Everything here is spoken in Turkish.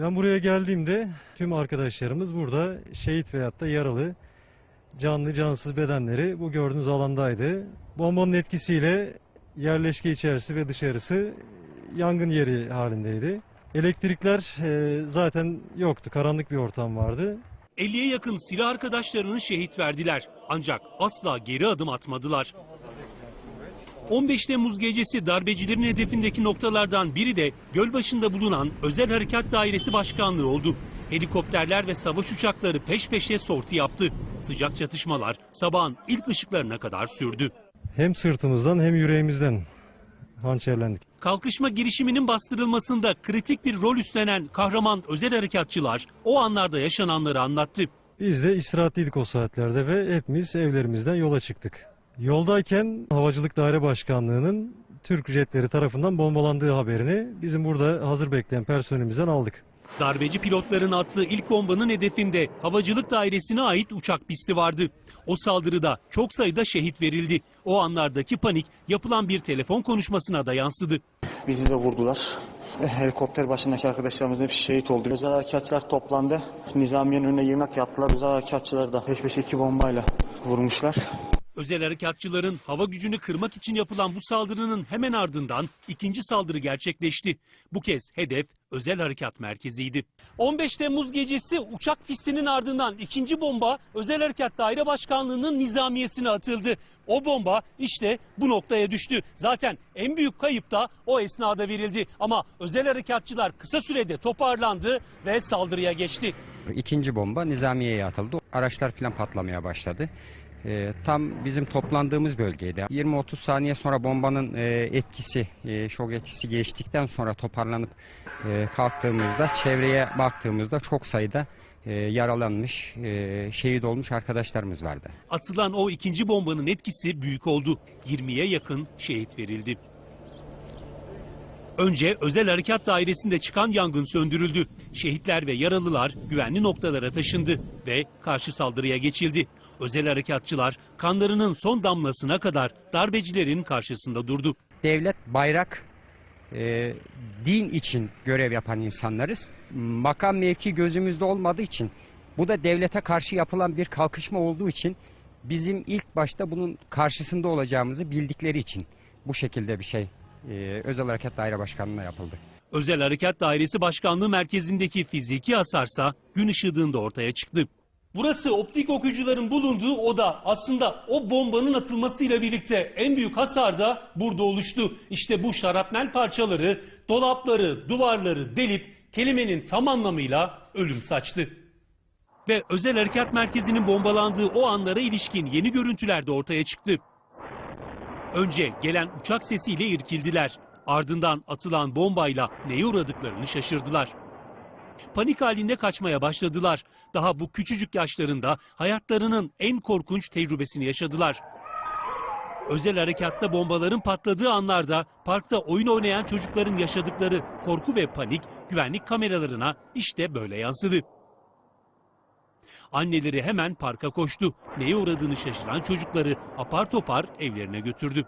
Ben buraya geldiğimde tüm arkadaşlarımız burada şehit veyahut da yaralı canlı cansız bedenleri bu gördüğünüz alandaydı. Bombanın etkisiyle yerleşke içerisi ve dışarısı yangın yeri halindeydi. Elektrikler e, zaten yoktu. Karanlık bir ortam vardı. 50'ye yakın silah arkadaşlarını şehit verdiler. Ancak asla geri adım atmadılar. 15 Temmuz gecesi darbecilerin hedefindeki noktalardan biri de Gölbaşı'nda bulunan Özel Harekat Dairesi Başkanlığı oldu. Helikopterler ve savaş uçakları peş peşe sorti yaptı. Sıcak çatışmalar sabahın ilk ışıklarına kadar sürdü. Hem sırtımızdan hem yüreğimizden hançerlendik. Kalkışma girişiminin bastırılmasında kritik bir rol üstlenen kahraman özel harekatçılar o anlarda yaşananları anlattı. Biz de istirahatliydik o saatlerde ve hepimiz evlerimizden yola çıktık. Yoldayken Havacılık Daire Başkanlığı'nın Türk jetleri tarafından bombalandığı haberini bizim burada hazır bekleyen personelimizden aldık. Darbeci pilotların attığı ilk bombanın hedefinde havacılık dairesine ait uçak pisti vardı. O saldırıda çok sayıda şehit verildi. O anlardaki panik yapılan bir telefon konuşmasına da yansıdı. Bizi de vurdular. Helikopter başındaki arkadaşlarımız hepsi şehit oldu. Özel harekatçılar toplandı. Nizamiye'nin önüne yığınak yaptılar. Özel harekatçıları da peş peşe iki bombayla vurmuşlar. Özel harekatçıların hava gücünü kırmak için yapılan bu saldırının hemen ardından ikinci saldırı gerçekleşti. Bu kez hedef özel harekat merkeziydi. 15 Temmuz gecesi uçak pistinin ardından ikinci bomba Özel Harekat Daire Başkanlığı'nın nizamiyesine atıldı. O bomba işte bu noktaya düştü. Zaten en büyük kayıp da o esnada verildi. Ama özel harekatçılar kısa sürede toparlandı ve saldırıya geçti. İkinci bomba Nizamiye'ye atıldı. Araçlar falan patlamaya başladı. Ee, tam bizim toplandığımız bölgeydi. 20-30 saniye sonra bombanın e, etkisi, e, şok etkisi geçtikten sonra toparlanıp e, kalktığımızda, çevreye baktığımızda çok sayıda e, yaralanmış, e, şehit olmuş arkadaşlarımız vardı. Atılan o ikinci bombanın etkisi büyük oldu. 20'ye yakın şehit verildi. Önce özel harekat dairesinde çıkan yangın söndürüldü. Şehitler ve yaralılar güvenli noktalara taşındı ve karşı saldırıya geçildi. Özel harekatçılar kanlarının son damlasına kadar darbecilerin karşısında durdu. devlet, bayrak, e, din için görev yapan insanlarız. Makam mevki gözümüzde olmadığı için, bu da devlete karşı yapılan bir kalkışma olduğu için, bizim ilk başta bunun karşısında olacağımızı bildikleri için bu şekilde bir şey e, Özel Harekat Daire Başkanlığı'na yapıldı. Özel Harekat Dairesi Başkanlığı merkezindeki fiziki hasarsa gün ışığında ortaya çıktı. Burası optik okuyucuların bulunduğu oda. Aslında o bombanın atılmasıyla birlikte en büyük hasar da burada oluştu. İşte bu şarapnel parçaları dolapları, duvarları delip kelimenin tam anlamıyla ölüm saçtı. Ve özel harekat merkezinin bombalandığı o anlara ilişkin yeni görüntüler de ortaya çıktı. Önce gelen uçak sesiyle irkildiler. Ardından atılan bombayla neye uğradıklarını şaşırdılar. Panik halinde kaçmaya başladılar. Daha bu küçücük yaşlarında hayatlarının en korkunç tecrübesini yaşadılar. Özel harekatta bombaların patladığı anlarda parkta oyun oynayan çocukların yaşadıkları korku ve panik güvenlik kameralarına işte böyle yansıdı. Anneleri hemen parka koştu. Neye uğradığını şaşıran çocukları apar topar evlerine götürdü.